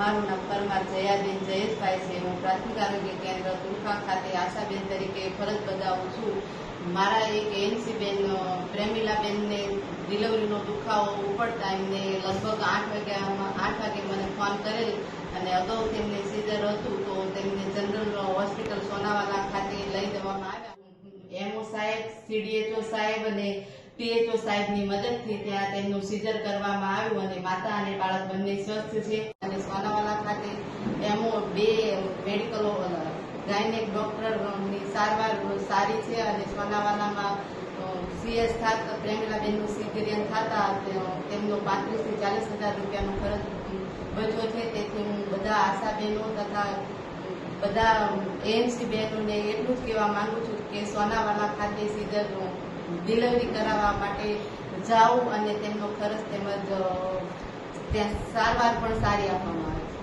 મારું નામ પરમાર જયાબેન જયેશભાઈ છે. હું પ્રાથમિક આરોગ્ય કેન્દ્ર તુલકા ખાતે આશાબેન તરીકે ફરજ બજાવું છું. મારા એક એનસી બેન પ્રેમિલાબેનને ડિલિવરીનો દુખાવો ઉપડતા એમને લગભગ આઠ વાગ્યામાં, આઠ વાગે મને ફોન કરેલ અને અગાઉ તેમને સીઝર હતું તો તેમને જનરલ હોસ્પિટલ સોનાવાલા ખાતે લઈ જવામાં આવ્યા. એમઓ સાહેબ, સીડીએચઓ સાહેબ અને પીએચઓ સાહેબની મદદથી ત્યાં તેમનું સિઝર કરવામાં આવ્યું અને માતા અને બાળક બંને સ્વસ્થ છે. અને સોનાવાલા ખાતે એમો બે મેડિકલો ગાયનેક ડોક્ટરની સારવાર સારી છે અને સોનાવાલામાં સીએસ થાત, પ્રેમલાબેનનું સિઝેરિયન થતા તેમનો પાંત્રીસથી ચાલીસ હજાર રૂપિયાનો ખર્ચ બચ્યો છે. તેથી હું બધા આશાબેનો તથા બધા એએમસી બહેનોને એટલું જ કહેવા માંગુ છું કે સોનાવાલા ખાતે સીધર ડિલિવરી કરાવવા માટે જાઉં અને તેમનો ખર્ચ તેમજ ત્યાં સારવાર પણ સારી આપવામાં આવે